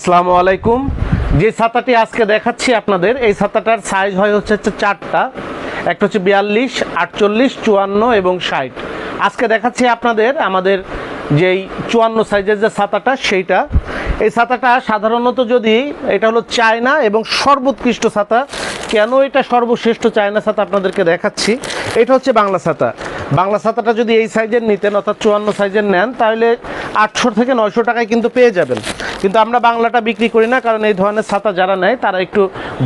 আসসালামু আলাইকুম। যে ছাতাটি আজকে দেখাচ্ছি আপনাদের, এই ছাতাটার সাইজ হয় হচ্ছে হচ্ছে চারটা। একটা হচ্ছে বিয়াল্লিশ, আটচল্লিশ, চুয়ান্ন এবং ষাট। আজকে দেখাচ্ছি আপনাদের আমাদের যেই চুয়ান্ন সাইজের যে ছাতাটা, সেইটা। এই ছাতাটা সাধারণত যদি এটা হলো চায়না এবং সর্বোৎকৃষ্ট ছাতা, কেন এটা সর্বশ্রেষ্ঠ চায়না ছাতা আপনাদেরকে দেখাচ্ছি? এটা হচ্ছে বাংলা ছাতা। বাংলা ছাতাটা যদি এই সাইজের নিতেন, অর্থাৎ চুয়ান্ন সাইজের নেন, তাহলে আটশো থেকে নয়শো টাকায় কিন্তু পেয়ে যাবেন। কিন্তু আমরা বাংলাটা বিক্রি করি না, কারণ এই ধরনের ছাতা যারা নেয়, তারা একটু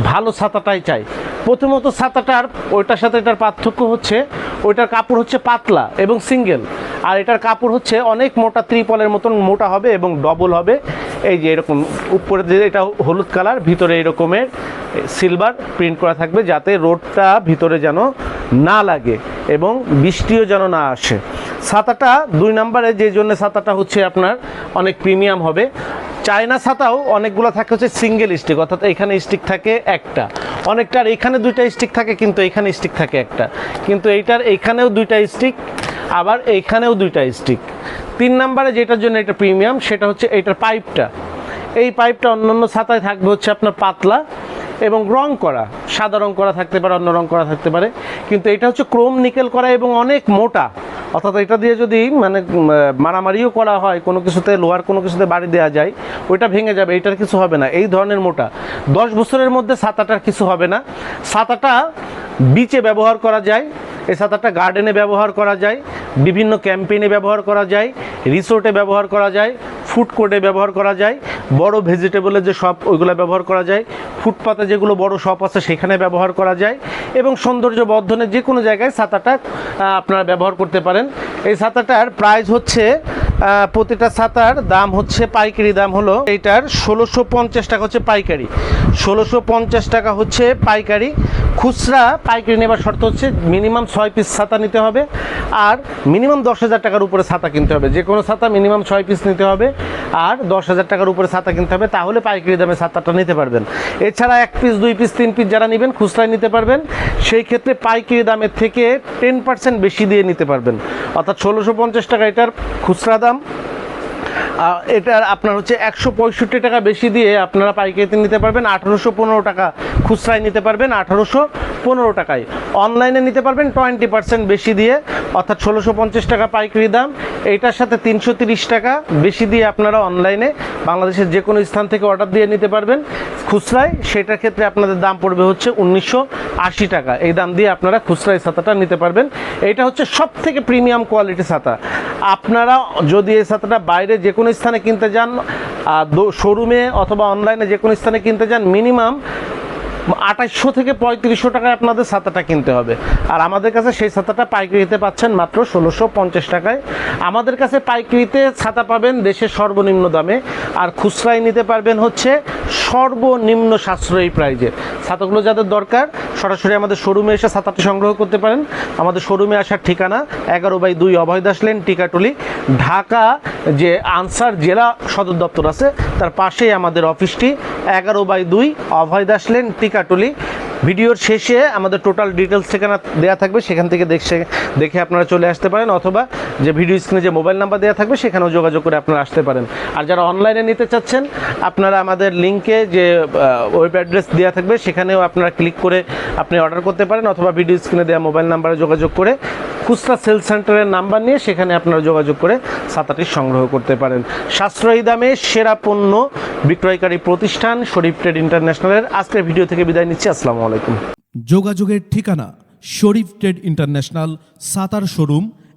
ভালো ছাতাটাই চায়। প্রথমত ছাতাটার, ওইটার সাথে এটার পার্থক্য হচ্ছে, ওইটার কাপড় হচ্ছে পাতলা এবং সিঙ্গেল। আর এটার কাপড় হচ্ছে অনেক মোটা ত্রিপলের মতন মোটা হবে এবং ডবল হবে। এই যে এরকম উপরে যে এটা হলুদ কালার, ভিতরে এরকমের সিলভার প্রিন্ট করা থাকবে, যাতে রোডটা ভিতরে যেন না লাগে এবং বৃষ্টিও যেন না আসে। ছাতাটা দুই নম্বরে যে জন্য ছাতাটা হচ্ছে আপনার অনেক প্রিমিয়াম হবে। চায়না ছাতাও অনেকগুলো থাকে হচ্ছে সিঙ্গেল স্টিক, অর্থাৎ এখানে স্টিক থাকে একটা। অনেকটার এখানে দুইটা স্টিক থাকে, কিন্তু এখানে স্টিক থাকে একটা। কিন্তু এইটার এইখানেও দুইটা স্টিক, আবার এইখানেও দুইটা স্টিক। তিন নম্বরে যেটার জন্য এটা প্রিমিয়াম, সেটা হচ্ছে এইটার পাইপটা। এই পাইপটা অন্যান্য ছাতায় থাকবে হচ্ছে আপনার পাতলা এবং রং করা, সাদা রং করা থাকতে পারে, অন্য রং করা থাকতে পারে। কিন্তু এটা হচ্ছে ক্রোম নিকেল করা এবং অনেক মোটা। অর্থাৎ এটা দিয়ে যদি মানে মারামারিও করা হয়, কোনো কিছুতে লোহার কোনো কিছুতে বাড়ি দেওয়া যায়, ওইটা ভেঙে যাবে এটার কিছু হবে না। এই ধরনের মোটা। দশ বছরের মধ্যে ছাতাটার কিছু হবে না। ছাতাটা বিচে ব্যবহার করা যায়, এই ছাতাটা গার্ডেনে ব্যবহার করা যায়, বিভিন্ন ক্যাম্পেইনে ব্যবহার করা যায়, রিসোর্টে ব্যবহার করা যায়, ফুড কোর্টে ব্যবহার করা যায় বড় ভেজিটেবলের যে শপ ওইগুলো ব্যবহার করা যায়, ফুটপাতে যেগুলো বড় শপ আছে সেখানে ব্যবহার করা যায়, এবং সৌন্দর্য বর্ধনের যে কোনো জায়গায় ছাতাটা আপনারা ব্যবহার করতে পারেন। এই ছাতাটার প্রাইস হচ্ছে প্রতিটা ছাতার দাম হচ্ছে, পাইকারি দাম হলো, এইটার ষোলোশো পঞ্চাশ টাকা হচ্ছে পাইকারি। ষোলোশো পঞ্চাশ টাকা হচ্ছে পাইকারি। খুচরা পাইকারি নেবার শর্ত হচ্ছে মিনিমাম ছয় পিস ছাতা নিতে হবে আর মিনিমাম দশ হাজার টাকার উপরে ছাতা কিনতে হবে। যে কোনো ছাতা মিনিমাম ছয় পিস নিতে হবে আর দশ হাজার টাকার উপরে ছাতা কিনতে হবে, তাহলে পাইকারি দামে ছাতাটা নিতে পারবেন। এছাড়া এক পিস, দুই পিস, তিন পিস যারা নেবেন খুচরায় নিতে পারবেন। সেই ক্ষেত্রে পাইকারি দামের থেকে টেন পার্সেন্ট বেশি দিয়ে নিতে পারবেন। অর্থাৎ ষোলোশো পঞ্চাশ টাকা এটার খুচরা দাম এটার আপনার হচ্ছে একশো পঁয়ষট্টি টাকা বেশি দিয়ে আপনারা পাইকারিতে নিতে পারবেন, আঠারোশো পনেরো টাকা খুচরায় নিতে পারবেন, আঠারোশো পনেরো টাকায়। অনলাইনে নিতে পারবেন টোয়েন্টি পার্সেন্ট বেশি দিয়ে, অর্থাৎ ষোলোশো পঞ্চাশ টাকা পাইকারি দাম। এইটার সাথে তিনশো তিরিশ টাকা বেশি দিয়ে আপনারা অনলাইনে বাংলাদেশের যে কোনো স্থান থেকে অর্ডার দিয়ে নিতে পারবেন। খুচরায় সেটার ক্ষেত্রে আপনাদের দাম পড়বে হচ্ছে উনিশশো আশি টাকা। এই দাম দিয়ে আপনারা খুচরায় ছাতাটা নিতে পারবেন। এটা হচ্ছে সব থেকে প্রিমিয়াম কোয়ালিটি ছাতা। আপনারা যদি এই ছাতাটা বাইরে যে কোনো স্থানে কিনতে যান শোরুমে অথবা অনলাইনে যে কোনো স্থানে কিনতে যান, মিনিমাম আঠাশশো থেকে পঁয়ত্রিশশো টাকায় আপনাদের ছাতাটা কিনতে হবে। আর আমাদের কাছে সেই ছাতাটা পাইকারিতে পাচ্ছেন মাত্র ষোলোশো পঞ্চাশ টাকায়। আমাদের কাছে পাইকারিতে ছাতা পাবেন দেশের সর্বনিম্ন দামে। আর খুচরায় নিতে পারবেন হচ্ছে সর্বনিম্ন সাশ্রয়ী প্রাইজে। ছাতাগুলো যাদের দরকার সরাসরি আমাদের শোরুমে এসে ছাতাটি সংগ্রহ করতে পারেন। আমাদের শোরুমে আসার ঠিকানা এগারো বাই দুই অভয় দাস লেন টিকাটুলি। ঢাকা যে আনসার জেলা সদর দপ্তর আছে, তার পাশেই আমাদের অফিসটি। এগারো বাই দুই অভয় দাস লেন টিকাটুলি। ভিডিওর শেষে আমাদের টোটাল ডিটেলস ঠিকানা দেওয়া থাকবে, সেখান থেকে দেখে দেখে আপনারা চলে আসতে পারেন, অথবা যে ভিডিও স্ক্রিনে যে মোবাইল নাম্বার দেওয়া থাকবে, সেখানেও যোগাযোগ করে আপনারা আসতে পারেন। আর যারা অনলাইনে নিতে চাচ্ছেন, আপনারা আমাদের লিঙ্কে যে ওয়েব অ্যাড্রেস দেওয়া থাকবে, সেখানেও আপনারা ক্লিক করে আপনি অর্ডার করতে পারেন, অথবা ভিডিও স্ক্রিনে দেওয়া মোবাইল নাম্বারে যোগাযোগ করে খুচরা সেল সেন্টারের নাম্বার নিয়ে সেখানে আপনারা যোগাযোগ করে ছাতাটি সংগ্রহ করতে পারেন। সাশ্রয়ী দামে সেরা পণ্য বিক্রয়কারী প্রতিষ্ঠান শরীফ ট্রেড ইন্টারন্যাশনালের আজকের ভিডিও থেকে বিদায় নিচ্ছি, আসসালামু আলাইকুম। যোগাযোগের ঠিকানা Sharif trade international Sattar showroom